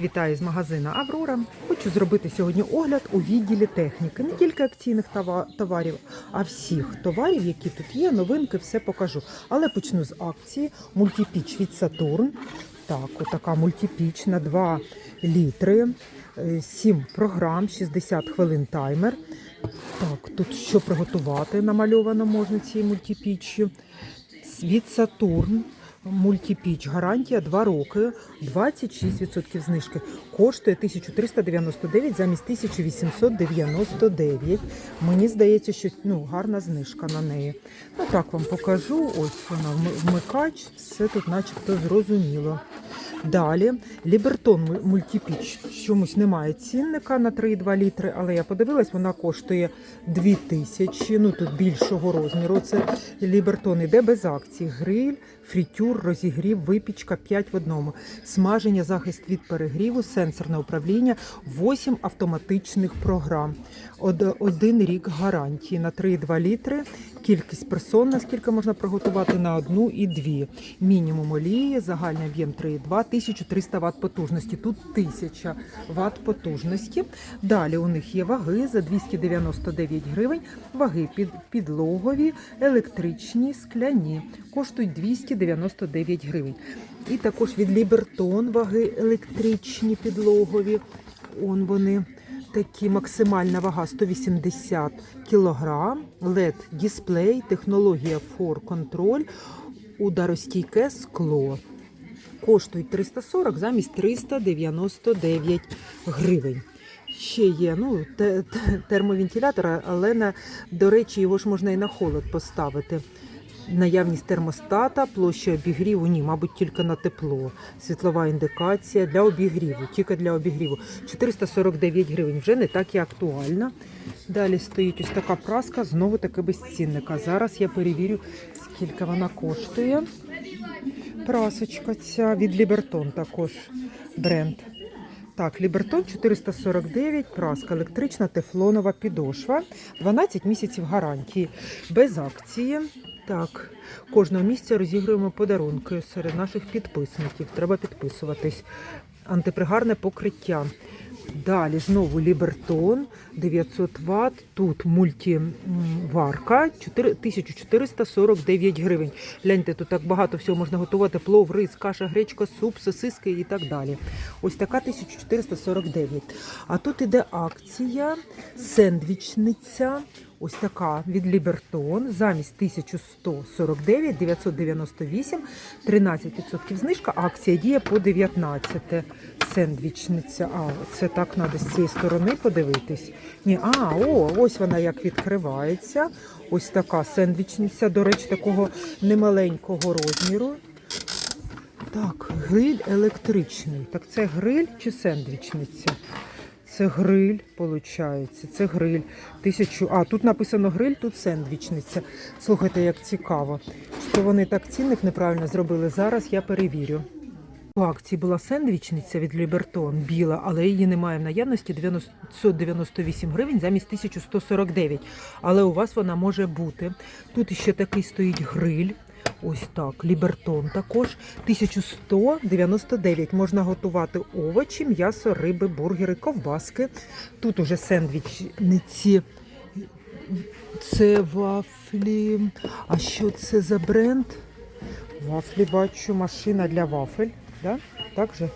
Вітаю з магазина Аврора. Хочу зробити сьогодні огляд у відділі техніки. Не тільки акційних товарів, а всіх товарів, які тут є, новинки, все покажу. Але почну з акції мультипіч від Сатурн. Так, отака мультипіч на 2 літри, 7 програм, 60 хвилин таймер. Так, тут що приготувати намальовано можна цією мультипіччю. Від Сатурн. Мультипіч гарантія 2 роки, 26% знижки. Коштує 1399 замість 1899. Мені здається, що ну, гарна знижка на неї. Ну так вам покажу. Ось вона вми- вмикач, все тут начебто зрозуміло. Далі Лібертон му- мультипіч. Чомусь немає цінника на 3,2 літри, але я подивилась, вона коштує 2000, ну тут більшого розміру. Це Лібертон іде без акцій. Гриль, фрітюр, розігрів, випічка 5 в одному. Смаження, захист від перегріву, сенсорне управління, 8 автоматичних програм. Од- Один рік гарантії на 3,2 літри. Кількість персон, наскільки можна приготувати на одну і дві. Мінімум олії, загальний об'єм 3,2, 1300 Вт потужності. Тут 1000 Вт потужності. Далі у них є ваги за 299 гривень, ваги під, підлогові, електричні, скляні. Коштують 299 гривень. І також від Лібертон ваги електричні підлогові. Он вони такі максимальна вага 180 кг, LED дисплей, технологія For Control, ударостійке скло. Коштують 340 замість 399 гривень. Ще є ну, те- те- термовентилятор, але на, до речі, його ж можна і на холод поставити. Наявність термостата, площа обігріву, ні, мабуть, тільки на тепло. Світлова індикація для обігріву, тільки для обігріву. 449 гривень, вже не так і актуальна. Далі стоїть ось така праска, знову таки без цінника. Зараз я перевірю, скільки вона коштує. Прасочка ця від Лібертон також бренд. Так, Лібертон 449, праска електрична, тефлонова підошва, 12 місяців гарантії, без акції. Так, кожного місяця розігруємо подарунки серед наших підписників. Треба підписуватись. Антипригарне покриття. Далі знову Лібертон 900 Вт. Тут мультиварка 1449 гривень. Гляньте, тут так багато всього можна готувати: плов, рис, каша, гречка, суп, сосиски і так далі. Ось така 1449. А тут іде акція, сендвічниця. Ось така від Лібертон замість 1149 998 13% знижка. Акція діє по 19 сендвічниця. А, це так треба з цієї сторони подивитись. Ні, а, о, ось вона як відкривається. Ось така сендвічниця, до речі, такого немаленького розміру. Так, гриль електричний. Так це гриль чи сендвічниця? Це гриль, виходить. Це гриль. Тисячу. А, тут написано гриль, тут сендвічниця. Слухайте, як цікаво. Що вони так цінник неправильно зробили. Зараз я перевірю. У акції була сендвічниця від Лібертон біла, але її немає в наявності 998 гривень замість 1149. Але у вас вона може бути. Тут ще такий стоїть гриль. Ось так, Лібертон також 1199. Можна готувати овочі, м'ясо, риби, бургери, ковбаски. Тут уже сендвічниці. Це вафлі. А що це за бренд? Вафлі бачу, машина для вафель. Да? Так же?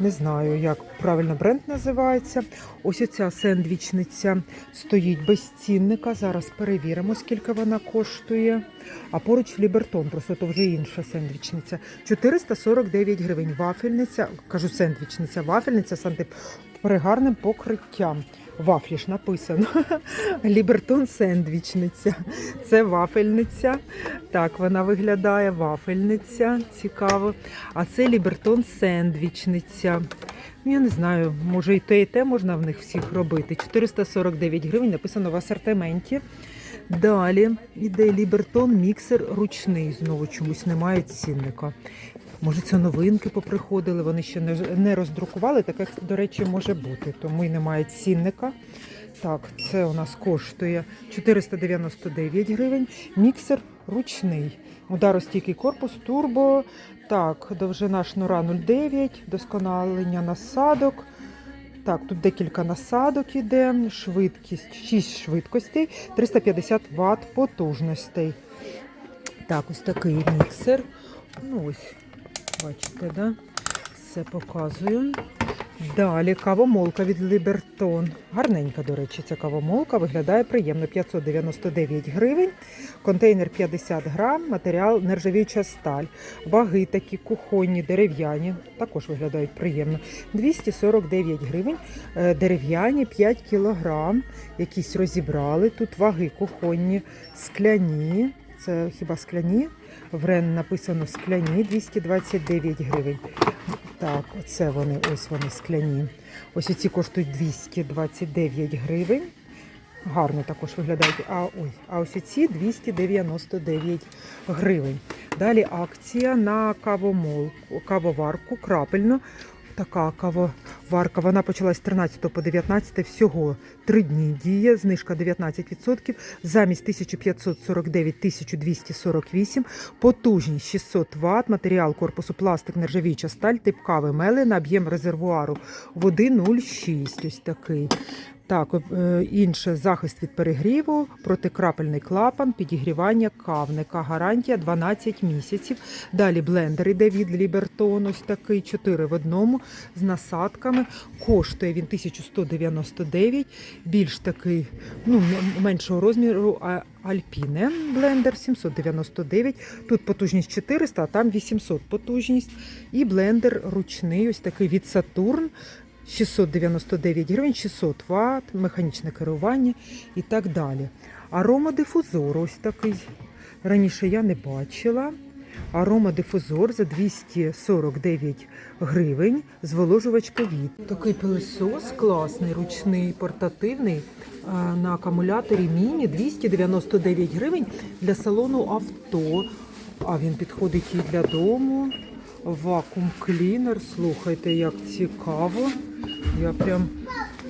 Не знаю, як правильно бренд називається. Ось оця сендвічниця стоїть без цінника. Зараз перевіримо, скільки вона коштує. А поруч Лібертон, просто то вже інша сендвічниця. 449 гривень. Вафельниця, кажу сендвічниця, вафельниця з антипригарним покриттям. Вафлі ж написано. Лібертон сендвічниця. Це вафельниця. Так вона виглядає. Вафельниця. Цікаво. А це Лібертон сендвічниця. Ну, Я не знаю, може і те, і те можна в них всіх робити. 449 гривень написано в асортименті. Далі іде Лібертон міксер ручний. Знову чомусь немає цінника. Може, це новинки поприходили, вони ще не, роздрукували. Таке, до речі, може бути, тому і немає цінника. Так, це у нас коштує 499 гривень. Міксер ручний. Ударостійкий корпус, турбо. Так, довжина шнура 0,9, досконалення насадок. Так, тут декілька насадок іде, швидкість 6 швидкостей, 350 Вт потужностей. Так, ось такий міксер. Ну ось, бачите, да? Це показую. Далі кавомолка від Лібертон. Гарненька, до речі, ця кавомолка виглядає приємно. 599 гривень, контейнер 50 грам, матеріал нержавіюча сталь. Ваги такі кухонні, дерев'яні, також виглядають приємно. 249 гривень, е, дерев'яні 5 кілограм. Якісь розібрали. Тут ваги кухонні, скляні. Це хіба скляні? В РЕН написано скляні 229 гривень. Так, оце вони, ось вони скляні. Ось ці коштують 229 гривень. Гарно також виглядають. А, ой, а ось ці 299 гривень. Далі акція на кавомолку, кавоварку крапельно. Така кавоварка. Вона почалась з 13 по 19 всього три дні діє. Знижка 19%. Замість 1549 1248. Потужність 600 Вт. Матеріал корпусу пластик, нержавіюча сталь, тип кави мелена, об'єм резервуару води 0,6. Ось такий. Так, е, інше захист від перегріву, протикрапельний клапан, підігрівання кавника. Гарантія 12 місяців. Далі блендер іде від Лібертон, ось такий 4 в одному з насадками. Коштує він 1199, більш такий, ну, меншого розміру. Альпіне блендер 799. Тут потужність 400, а там 800 потужність. І блендер ручний, ось такий від Сатурн. 699 гривень, 600 Вт, механічне керування і так далі. Аромадифузор ось такий. Раніше я не бачила. Аромадифузор за 249 гривень, зволожувач ковід. Такий пилосос класний, ручний, портативний на акумуляторі міні 299 гривень для салону авто. А він підходить і для дому. Вакуум клінер. Слухайте, як цікаво. Я прям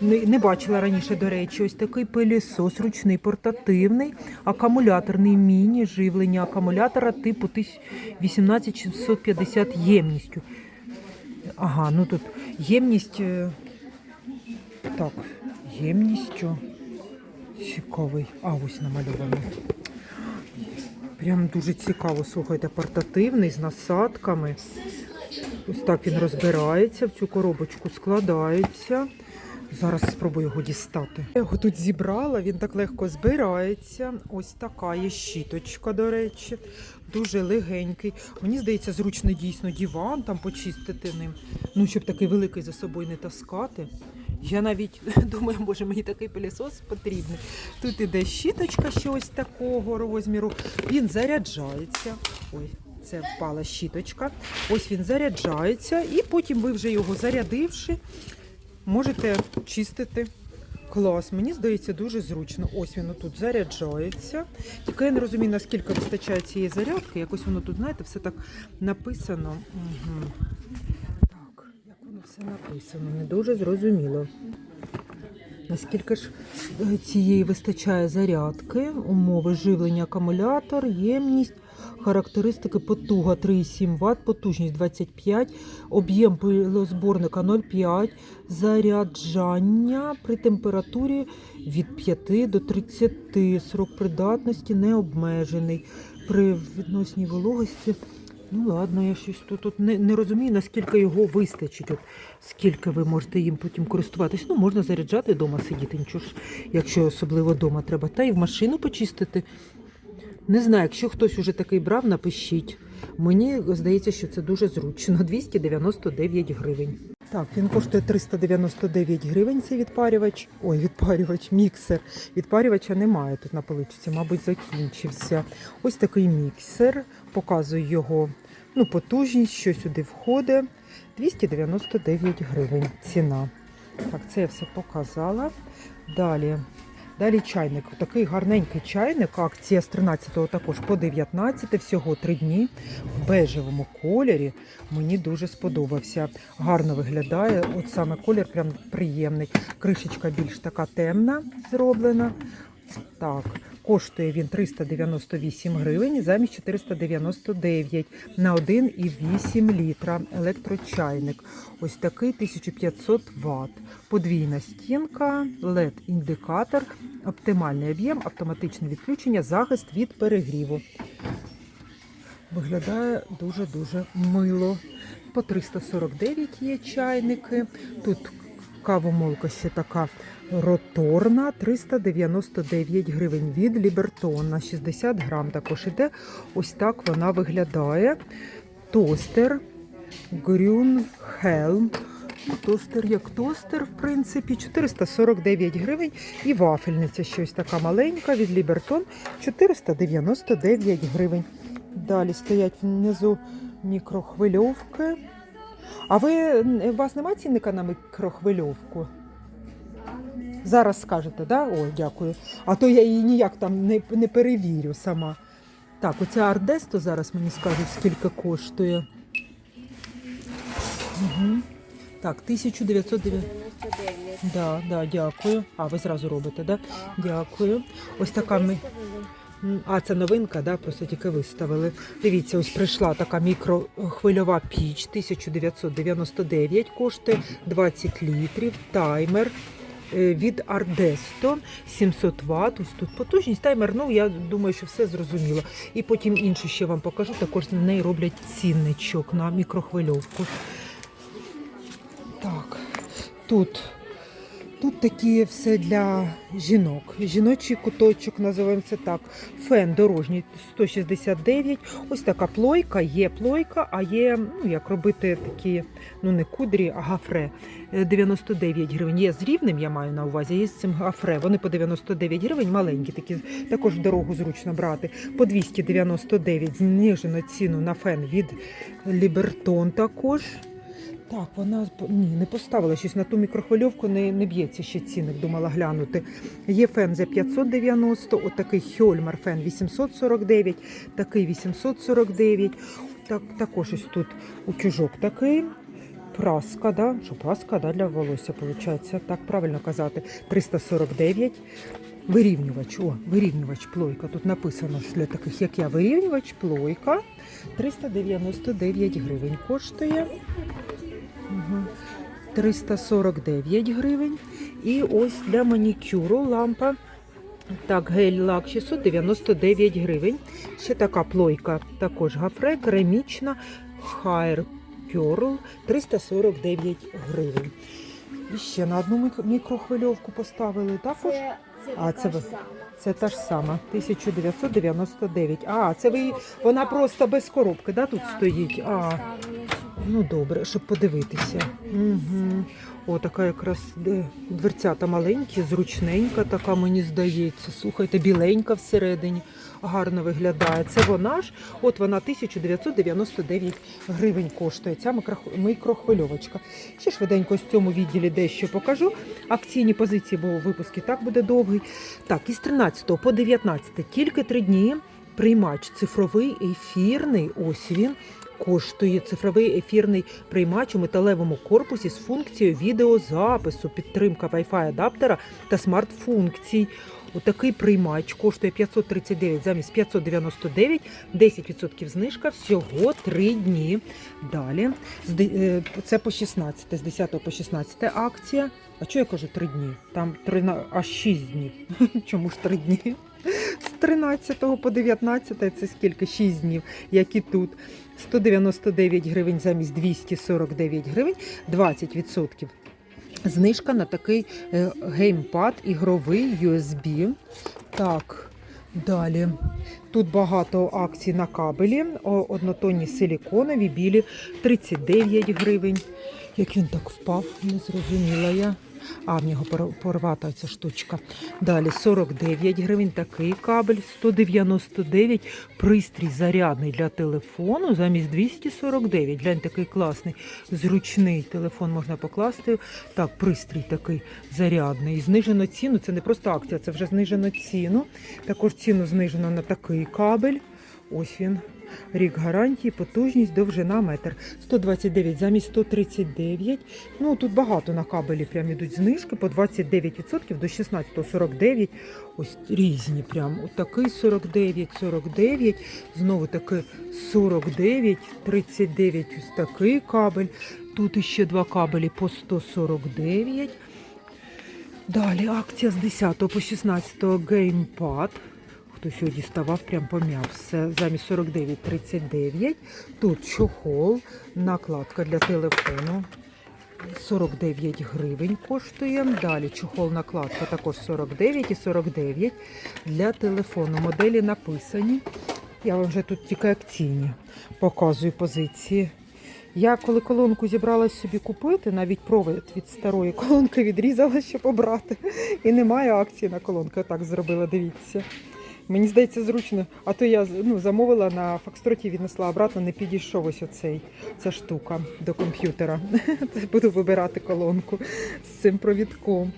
не, не бачила раніше, до речі, ось такий пилісос ручний, портативний, акумуляторний міні, живлення акумулятора типу 18650 ємністю. Ага, ну тут ємність. е, Так, ємністю. Цікавий. А ось намальований. Прям дуже цікаво, слухайте, портативний з насадками. Ось так він розбирається, в цю коробочку складається. Зараз спробую його дістати. Я його тут зібрала, він так легко збирається. Ось така є щіточка, до речі, дуже легенький. Мені здається, зручно дійсно диван там почистити ним. Ну, щоб такий великий за собою не таскати. Я навіть думаю, може мені такий пилісос потрібний. Тут іде щіточка щось такого розміру. Він заряджається. Ой, це впала щіточка. Ось він заряджається, і потім ви вже його зарядивши, можете чистити. Клас, мені здається, дуже зручно. Ось він тут заряджається. Тільки я не розумію, наскільки вистачає цієї зарядки. Якось воно тут, знаєте, все так написано. Угу. Все написано, не дуже зрозуміло. Наскільки ж е, цієї вистачає зарядки, умови живлення акумулятор, ємність, характеристики потуга 3,7 Вт, потужність 25, об'єм пилозборника 0,5, заряджання при температурі від 5 до 30, срок придатності не обмежений. При відносній вологості Ну ладно, я щось тут, тут не, не розумію, наскільки його вистачить. От, скільки ви можете їм потім користуватись. Ну, можна заряджати вдома сидіти, нічого ж, якщо особливо вдома треба. Та і в машину почистити. Не знаю, якщо хтось уже такий брав, напишіть. Мені здається, що це дуже зручно. 299 гривень. Так, він коштує 399 гривень. Цей відпарювач. Ой, відпарювач, міксер. Відпарювача немає тут на поличці, мабуть, закінчився. Ось такий міксер. Показую його ну, потужність, що сюди входить. 299 гривень ціна. Так, це я все показала. Далі. Далі чайник. Такий гарненький чайник. Акція з 13 також по 19, всього 3 дні в бежевому кольорі. Мені дуже сподобався. Гарно виглядає. От саме колір прям приємний. Кришечка більш така темна зроблена. Так, Коштує він 398 гривень замість 499 на 1,8 літра електрочайник. Ось такий 1500 Вт. Подвійна стінка, LED-індикатор, оптимальний об'єм, автоматичне відключення, захист від перегріву. Виглядає дуже-дуже мило. По 349 є чайники. Тут кавомолка ще така роторна, 399 гривень від Лібертон на 60 грам. Також іде. Ось так вона виглядає. Тостер Грюнхелм. Тостер як тостер, в принципі, 449 гривень. І вафельниця щось така маленька від Лібертон 499 гривень. Далі стоять внизу мікрохвильовки. А ви у вас немає цінника на мікрохвильовку? Зараз скажете, да? О, дякую. А то я її ніяк там не, не перевірю сама. Так, оця Ардесто зараз мені скажуть, скільки коштує. Угу. Так, 1909. 99. Да, да, дякую. А, ви зразу робите, да? Дякую. Ось така ми. А, це новинка, да? просто тільки виставили. Дивіться, ось прийшла така мікрохвильова піч 1999, коштує 20 літрів, таймер. е, Від Ардесто 700 Вт. Ось тут потужність. Таймер, ну я думаю, що все зрозуміло. І потім інше ще вам покажу. Також на неї роблять цінничок на мікрохвильовку. Так, тут, тут такі все для жінок. Жіночий куточок, називаємо це так. Фен дорожній 169. Ось така плойка, є плойка, а є, ну як робити такі, ну не кудрі, а гафре. Е, 99 гривень. Є з рівним, я маю на увазі, є з цим гафре. Вони по 99 гривень, маленькі, такі також в дорогу зручно брати. По 299 знижено ціну на фен від Лібертон також. Так, вона ні, не поставила щось на ту мікрохвильовку, не, не б'ється ще цінник, думала глянути. Є фен за 590, отакий Хьольмар фен 849, такий 849. Так, також ось тут утюжок такий. Праска, да? Що праска да, для волосся, виходить, так правильно казати. 349. Вирівнювач, о, вирівнювач плойка. Тут написано що для таких, як я, вирівнювач плойка. 399 гривень коштує. Угу. 349 гривень. І ось для манікюру лампа. Так, гель лак 699 гривень. Ще така плойка, також гафре, керамічна, Hair Pearl 349 гривень. І ще на одну мікрохвильовку поставили також. Це, це А, це ви- Це та ж сама, 1999. А, це ви, вона просто без коробки, да, тут стоїть? А, Ну добре, щоб подивитися. Угу. О, така якраз дверцята маленькі, зручненька, така мені здається. Слухайте, біленька всередині, гарно виглядає. Це вона ж, от вона 1999 гривень коштує. Ця мікрохвильовочка. Ще швиденько з цьому відділі дещо покажу. Акційні позиції, бо випуск і так буде довгий. Так, із 13 по 19 тільки три дні. Приймач цифровий ефірний. Ось він коштує цифровий ефірний приймач у металевому корпусі з функцією відеозапису, підтримка Wi-Fi адаптера та смарт-функцій. Отакий приймач коштує 539 замість 599, 10% знижка всього 3 дні. Далі е, це по 16, з 10 по 16 акція. А що я кажу 3 дні? Там 3, на- аж 6 днів. Чому ж 3 дні? З 13 по 19 це скільки? 6 днів, як і тут. 199 гривень замість 249 гривень, 20% знижка на такий е, геймпад ігровий USB. Так, далі. Тут багато акцій на кабелі, однотонні силіконові, білі 39 гривень. Як він так впав, не зрозуміла я. А, в нього порвата ця штучка. Далі 49 гривень такий кабель, 199 пристрій зарядний для телефону замість 249. Глянь, такий класний, зручний телефон можна покласти. Так, пристрій такий зарядний. Знижено ціну. Це не просто акція, це вже знижено ціну. Також ціну знижено на такий кабель. Ось він. Рік гарантії, потужність, довжина метр. 129 замість 139. Ну тут багато на кабелі прям ідуть знижки по 29% до 16,49. Ось різні прям. От такий 49, 49, знову таки 49, 39 ось такий кабель. Тут іще два кабелі по 149. Далі акція з 10 по 16 геймпад. Хто сьогодні ставав, прям пом'яв все. Замість 49,39. Тут чохол, накладка для телефону. 49 гривень коштує. Далі чохол накладка також 49 і 49 для телефону. Моделі написані. Я вам вже тут тільки акційні показую позиції. Я коли колонку зібралась собі купити, навіть провід від старої колонки відрізала, щоб обрати. І немає акції на колонку. Отак зробила, дивіться. Мені здається, зручно. А то я ну, замовила на фокстроті, віднесла обратно, не підійшов ось оцей, ця штука до комп'ютера. Буду вибирати колонку з цим провідком.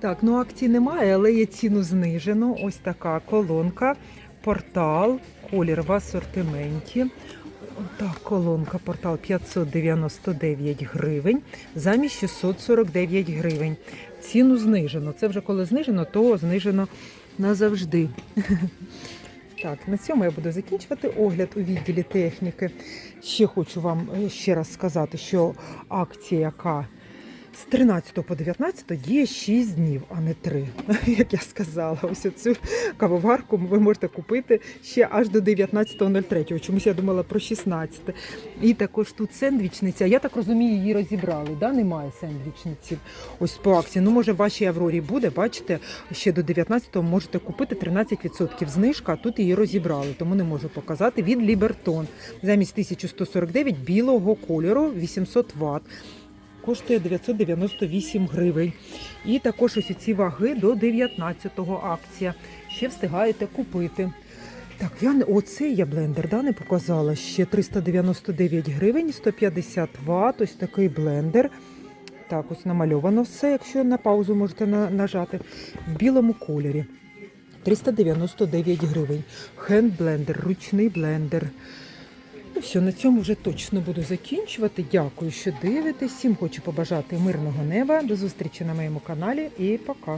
Так, ну акцій немає, але є ціну знижено. Ось така колонка, портал, колір в асортименті. Так, колонка портал 599 гривень замість 649 гривень. Ціну знижено. Це вже коли знижено, то знижено назавжди. Так, на цьому я буду закінчувати огляд у відділі техніки. Ще хочу вам е, ще раз сказати, що акція, яка з 13 по 19 діє 6 днів, а не 3. Як я сказала, ось цю кавоварку ви можете купити ще аж до 19.03. Чомусь я думала про 16. І також тут сендвічниця. Я так розумію, її розібрали. Да? Немає сендвічниці. Ось по акції. Ну, може, в вашій Аврорі буде. Бачите, ще до 19-го можете купити 13% знижка, а тут її розібрали, тому не можу показати. Від Лібертон. Замість 1149 білого кольору 800 Вт. Коштує 998 гривень. І також ось ці ваги до 19-го акція. Ще встигаєте купити. Так, я не оцей я блендер да, не показала. Ще 399 гривень, 150 Вт. Ось такий блендер. Так, ось намальовано все, якщо на паузу можете на- нажати. В білому кольорі. 399 гривень. Хенд-блендер, ручний блендер. Ну все, на цьому вже точно буду закінчувати. Дякую, що дивитесь. Всім хочу побажати мирного неба. До зустрічі на моєму каналі і пока.